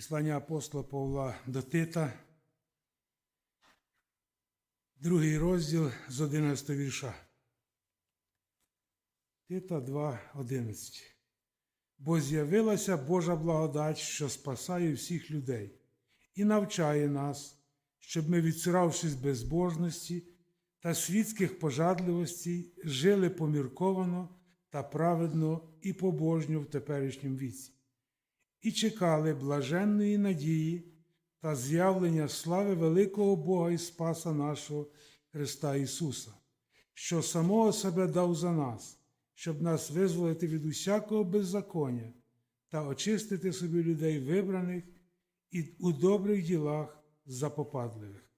Післання апостола Павла до Тита, другий розділ з 11 вірша. Тита 2.11. Бо з'явилася Божа благодать, що спасає всіх людей, і навчає нас, щоб ми, відсуравшись безбожності та світських пожадливостей, жили помірковано та праведно і побожньо в теперішньому віці і чекали блаженної надії та з'явлення слави великого Бога і Спаса нашого Христа Ісуса, що самого себе дав за нас, щоб нас визволити від усякого беззаконня та очистити собі людей вибраних і у добрих ділах запопадливих.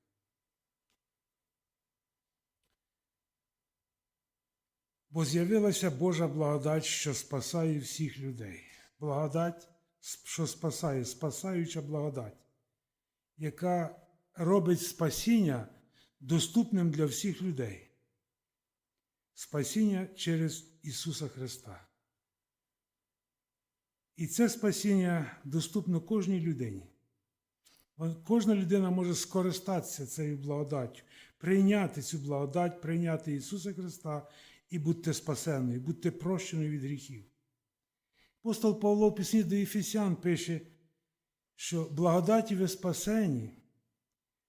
Бо з'явилася Божа благодать, що спасає всіх людей. Благодать що спасає, спасаюча благодать, яка робить спасіння доступним для всіх людей. Спасіння через Ісуса Христа. І це спасіння доступно кожній людині. Кожна людина може скористатися цією благодаттю, прийняти цю благодать, прийняти Ісуса Христа і бути спасеною, бути прощеною від гріхів. Апостол Павло в пісні до Ефесян пише, що благодаті ви спасені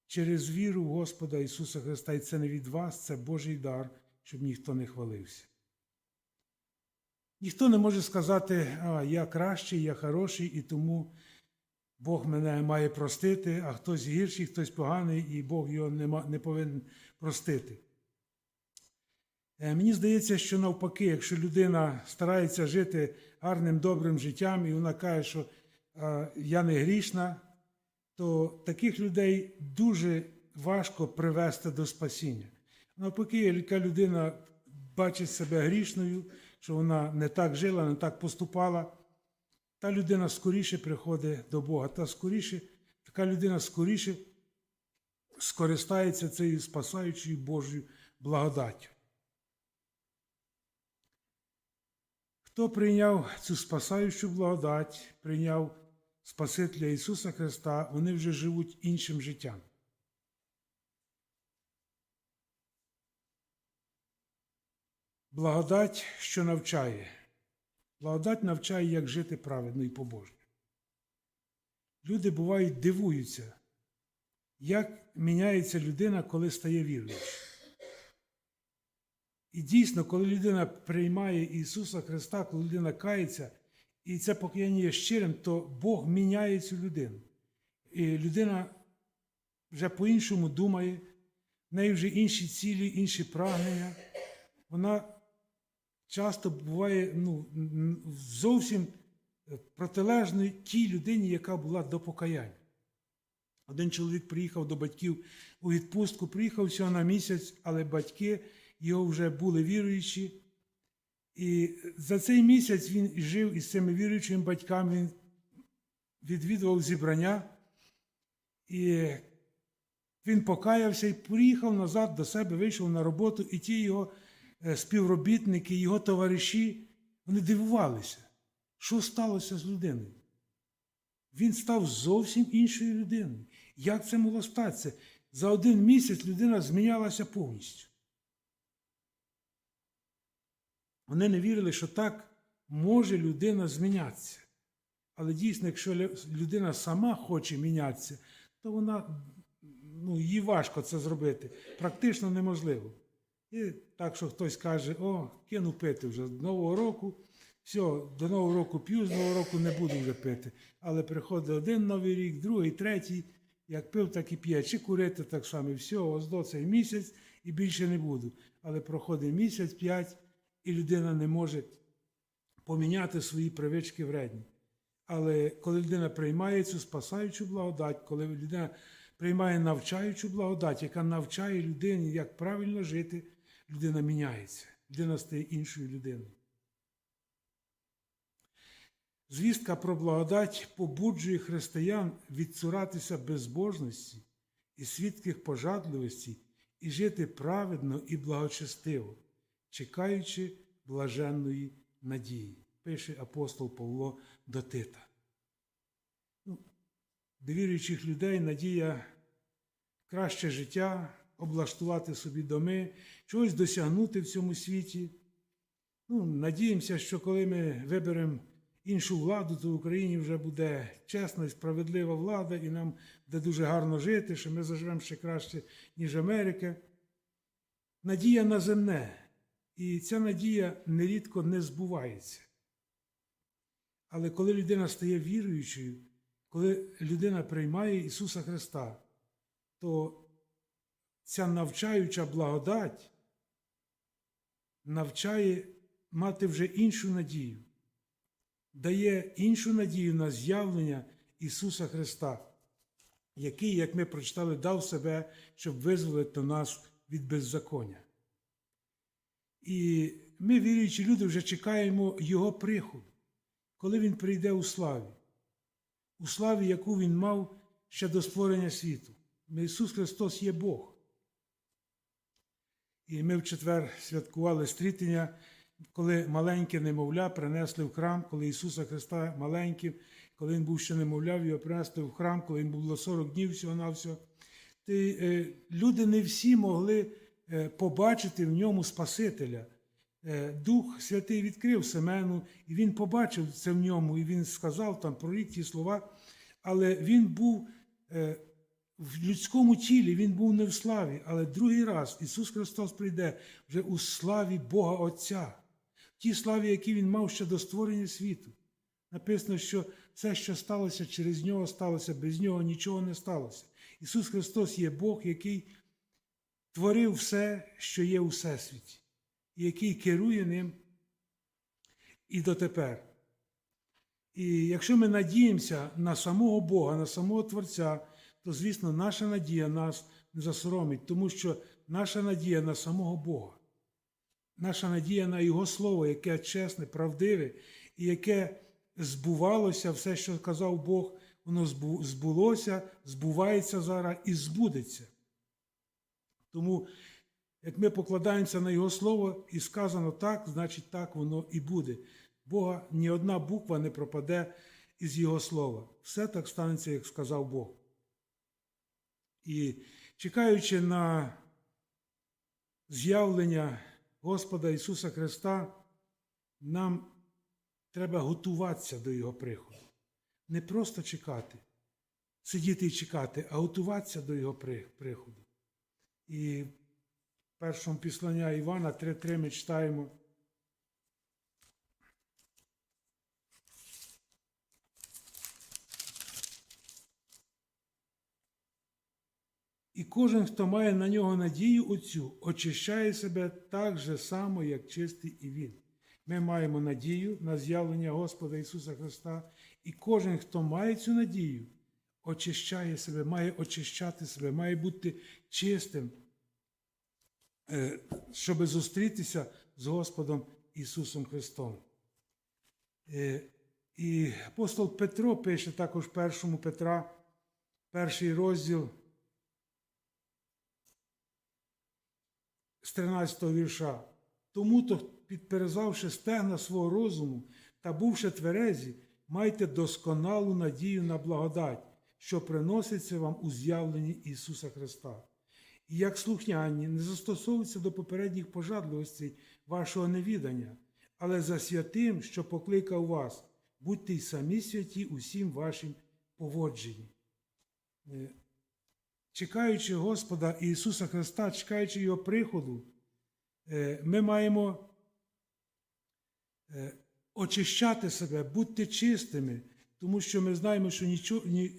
через віру в Господа Ісуса Христа, і це не від вас, це Божий дар, щоб ніхто не хвалився. Ніхто не може сказати, а я кращий, я хороший, і тому Бог мене має простити, а хтось гірший, хтось поганий, і Бог його не, не повинен простити. Е, мені здається, що навпаки, якщо людина старається жити гарним, добрим життям, і вона каже, що я не грішна, то таких людей дуже важко привести до спасіння. Навпаки, яка людина бачить себе грішною, що вона не так жила, не так поступала, та людина скоріше приходить до Бога. Та скоріше, така людина скоріше скористається цією спасаючою Божою благодаттю. Хто прийняв цю спасаючу благодать, прийняв Спасителя Ісуса Христа, вони вже живуть іншим життям. Благодать, що навчає. Благодать навчає, як жити праведно і побожно. Люди бувають дивуються, як міняється людина, коли стає віруючим. І дійсно, коли людина приймає Ісуса Христа, коли людина кається, і це покаяння є щирим, то Бог міняє цю людину. І людина вже по-іншому думає, в неї вже інші цілі, інші прагнення. Вона часто буває ну, зовсім протилежною тій людині, яка була до покаяння. Один чоловік приїхав до батьків у відпустку, приїхав всього на місяць, але батьки його вже були віруючі. І за цей місяць він жив із цими віруючими батьками, він відвідував зібрання, і він покаявся і приїхав назад до себе, вийшов на роботу, і ті його е, співробітники, його товариші, вони дивувалися, що сталося з людиною. Він став зовсім іншою людиною. Як це могло статися? За один місяць людина змінялася повністю. Вони не вірили, що так може людина змінятися. Але дійсно, якщо людина сама хоче мінятися, то вона, ну, їй важко це зробити. Практично неможливо. І так, що хтось каже, о, кину пити вже з Нового року, все, до Нового року п'ю, з Нового року не буду вже пити. Але приходить один новий рік, другий, третій, як пив, так і п'є. Чи курити так само, все, ось до цей місяць і більше не буду. Але проходить місяць, п'ять і людина не може поміняти свої привички вредні. Але коли людина приймає цю спасаючу благодать, коли людина приймає навчаючу благодать, яка навчає людині, як правильно жити, людина міняється, людина стає іншою людиною. Звістка про благодать побуджує християн відцуратися безбожності і свідких пожадливості і жити праведно і благочестиво чекаючи блаженної надії, пише апостол Павло до Тита. Ну, до віруючих людей надія краще життя, облаштувати собі доми, чогось досягнути в цьому світі. Ну, надіємося, що коли ми виберемо іншу владу, то в Україні вже буде чесна і справедлива влада, і нам буде дуже гарно жити, що ми заживемо ще краще, ніж Америка. Надія на земне. І ця надія нерідко не збувається. Але коли людина стає віруючою, коли людина приймає Ісуса Христа, то ця навчаюча благодать навчає мати вже іншу надію, дає іншу надію на з'явлення Ісуса Христа, який, як ми прочитали, дав себе, щоб визволити нас від беззаконня. І ми, віруючі люди, вже чекаємо Його приходу, коли Він прийде у славі, у славі, яку Він мав ще до створення світу. Ісус Христос є Бог. І ми в четвер святкували стрітення, коли маленьке немовля принесли в храм, коли Ісуса Христа маленьким, коли Він був ще немовляв, його принесли в храм, коли він було 40 днів всього на всього. Ти, е, люди не всі могли побачити в ньому Спасителя. Е, Дух Святий відкрив Семену, і він побачив це в ньому, і він сказав там прорік ті слова, але він був е, в людському тілі, він був не в славі, але другий раз Ісус Христос прийде вже у славі Бога Отця, в тій славі, які Він мав ще до створення світу. Написано, що все, що сталося через нього, сталося, без нього нічого не сталося. Ісус Христос є Бог, який творив все, що є у всесвіті, який керує ним і дотепер. І якщо ми надіємося на самого Бога, на самого Творця, то, звісно, наша надія нас не засоромить, тому що наша надія на самого Бога, наша надія на Його Слово, яке чесне, правдиве, і яке збувалося, все, що казав Бог, воно збулося, збувається зараз і збудеться. Тому, як ми покладаємося на Його Слово і сказано так, значить так воно і буде. Бога ні одна буква не пропаде із Його слова. Все так станеться, як сказав Бог. І чекаючи на з'явлення Господа Ісуса Христа, нам треба готуватися до Його приходу. Не просто чекати, сидіти і чекати, а готуватися до Його приходу. І в першому післання Івана 3.3 ми читаємо. І кожен, хто має на нього надію оцю, очищає себе так же само, як чистий і Він. Ми маємо надію на з'явлення Господа Ісуса Христа, і кожен, хто має цю надію, очищає себе, має очищати себе, має бути чистим, е, щоб зустрітися з Господом Ісусом Христом. Е, І апостол Петро пише також першому Петра, перший розділ. з 13 вірша. Тому то, підперезавши стегна свого розуму та бувши тверезі, майте досконалу надію на благодать, що приноситься вам у з'явленні Ісуса Христа. І як слухняні, не застосовуються до попередніх пожадливостей вашого невідання, але за святим, що покликав вас, будьте й самі святі усім вашим поводженні чекаючи Господа Ісуса Христа, чекаючи Його приходу, е, ми маємо е, очищати себе, бути чистими, тому що ми знаємо, що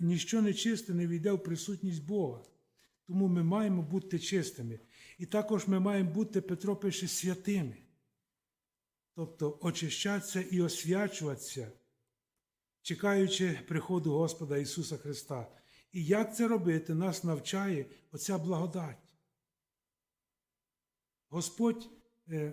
ніщо нечисте не війде в присутність Бога. Тому ми маємо бути чистими. І також ми маємо бути, Петро пише, святими. Тобто очищатися і освячуватися, чекаючи приходу Господа Ісуса Христа. І як це робити, нас навчає оця благодать. Господь е,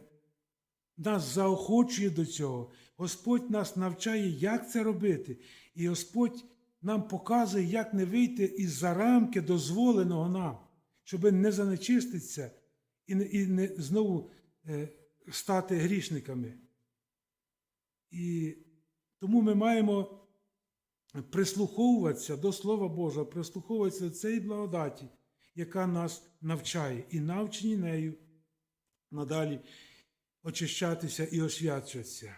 нас заохочує до цього, Господь нас навчає, як це робити. І Господь нам показує, як не вийти із за рамки дозволеного нам, щоб не занечиститися і не, і не знову е, стати грішниками. І тому ми маємо прислуховуватися до Слова Божого, прислуховуватися до цієї благодаті, яка нас навчає, і навчені нею надалі очищатися і освячуватися.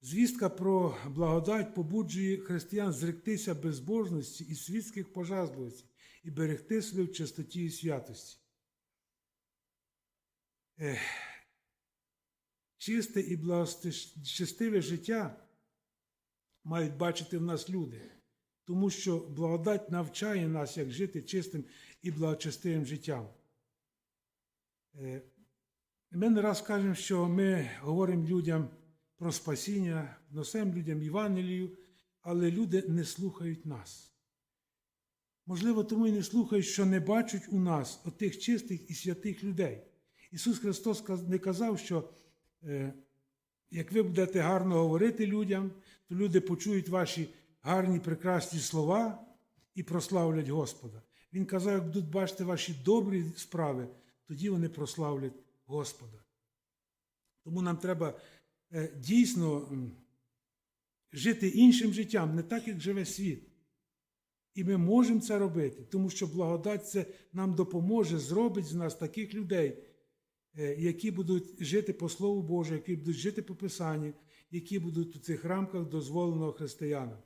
Звістка про благодать побуджує християн зректися безбожності і світських пожазливостей і берегти себе в чистоті і святості. Ех, чисте і благочестиве життя мають бачити в нас люди, тому що благодать навчає нас, як жити чистим і благочестивим життям. Е, Ми не раз кажемо, що ми говоримо людям про спасіння, носимо людям Євангелію, але люди не слухають нас. Можливо, тому і не слухають, що не бачать у нас отих чистих і святих людей. Ісус Христос не казав, що е, як ви будете гарно говорити людям, то люди почують ваші гарні, прекрасні слова і прославлять Господа. Він казав, як будуть бачити ваші добрі справи, тоді вони прославлять Господа. Тому нам треба дійсно жити іншим життям, не так, як живе світ. І ми можемо це робити, тому що благодать це нам допоможе, зробить з нас таких людей, е, які будуть жити по Слову Божому, які будуть жити по Писанню, які будуть у цих рамках дозволеного християнам.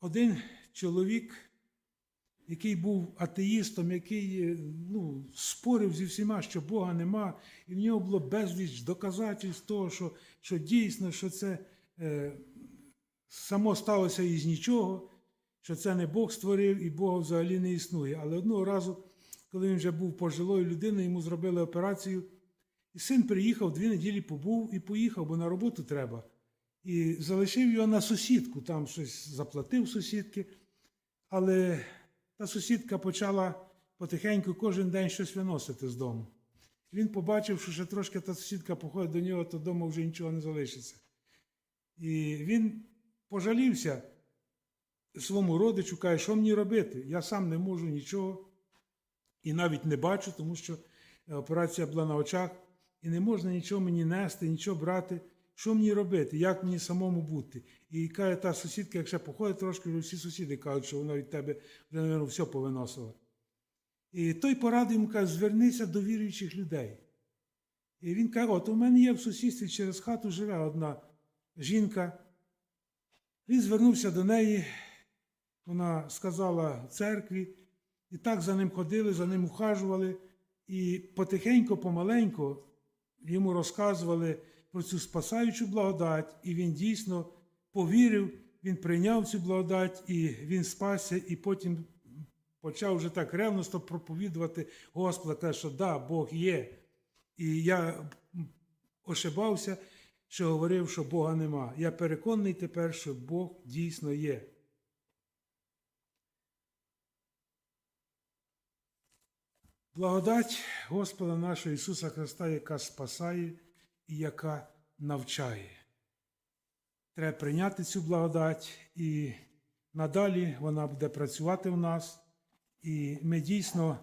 Один чоловік, який був атеїстом, який е, ну, спорив зі всіма, що Бога нема, і в нього було безліч доказательств того, що, що дійсно, що це е, само сталося із нічого, що це не Бог створив і Бога взагалі не існує. Але одного разу, коли він вже був пожилою людиною, йому зробили операцію, і син приїхав, дві неділі побув і поїхав, бо на роботу треба. І залишив його на сусідку, там щось заплатив сусідки. Але та сусідка почала потихеньку кожен день щось виносити з дому. Він побачив, що ще трошки та сусідка походить до нього, то вдома вже нічого не залишиться. І він пожалівся своєму родичу, каже, що мені робити? Я сам не можу нічого і навіть не бачу, тому що операція була на очах, і не можна нічого мені нести, нічого брати. Що мені робити? Як мені самому бути? І каже, та сусідка, якщо походить трошки, вже всі сусіди кажуть, що вона від тебе вже, мабуть, все повиносила. І той порадив йому каже, звернися до віруючих людей. І він каже, от у мене є в сусідстві через хату живе одна жінка. Він звернувся до неї, вона сказала церкві, і так за ним ходили, за ним ухажували, і потихеньку, помаленьку йому розказували про цю спасаючу благодать, і він дійсно повірив, він прийняв цю благодать, і він спасся, і потім почав вже так ревносто проповідувати Господа, каже, що да, Бог є. І я ошибався, що говорив, що Бога нема. Я переконаний тепер, що Бог дійсно є. Благодать Господа нашого Ісуса Христа, яка спасає і яка навчає. Треба прийняти цю благодать, і надалі вона буде працювати в нас, і ми дійсно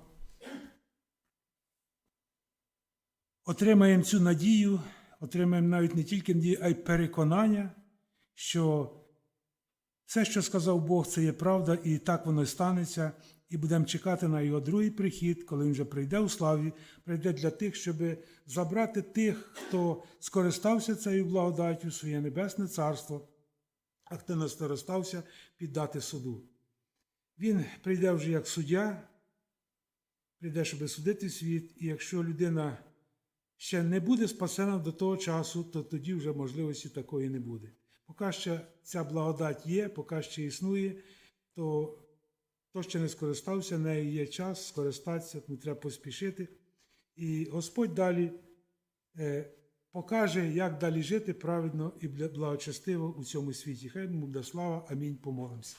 отримаємо цю надію, отримаємо навіть не тільки надію, а й переконання, що все, що сказав Бог, це є правда, і так воно і станеться. І будемо чекати на його другий прихід, коли він вже прийде у славі, прийде для тих, щоб забрати тих, хто скористався цією благодаттю, своє небесне царство, а хто не скористався, піддати суду. Він прийде вже як суддя, прийде, щоб судити світ, і якщо людина ще не буде спасена до того часу, то тоді вже можливості такої не буде. Поки ще ця благодать є, поки ще існує, то хто ще не скористався, нею є час скористатися, тому треба поспішити. І Господь далі е, покаже, як далі жити праведно і благочестиво у цьому світі. Хай йому буде слава. Амінь. Помолимося.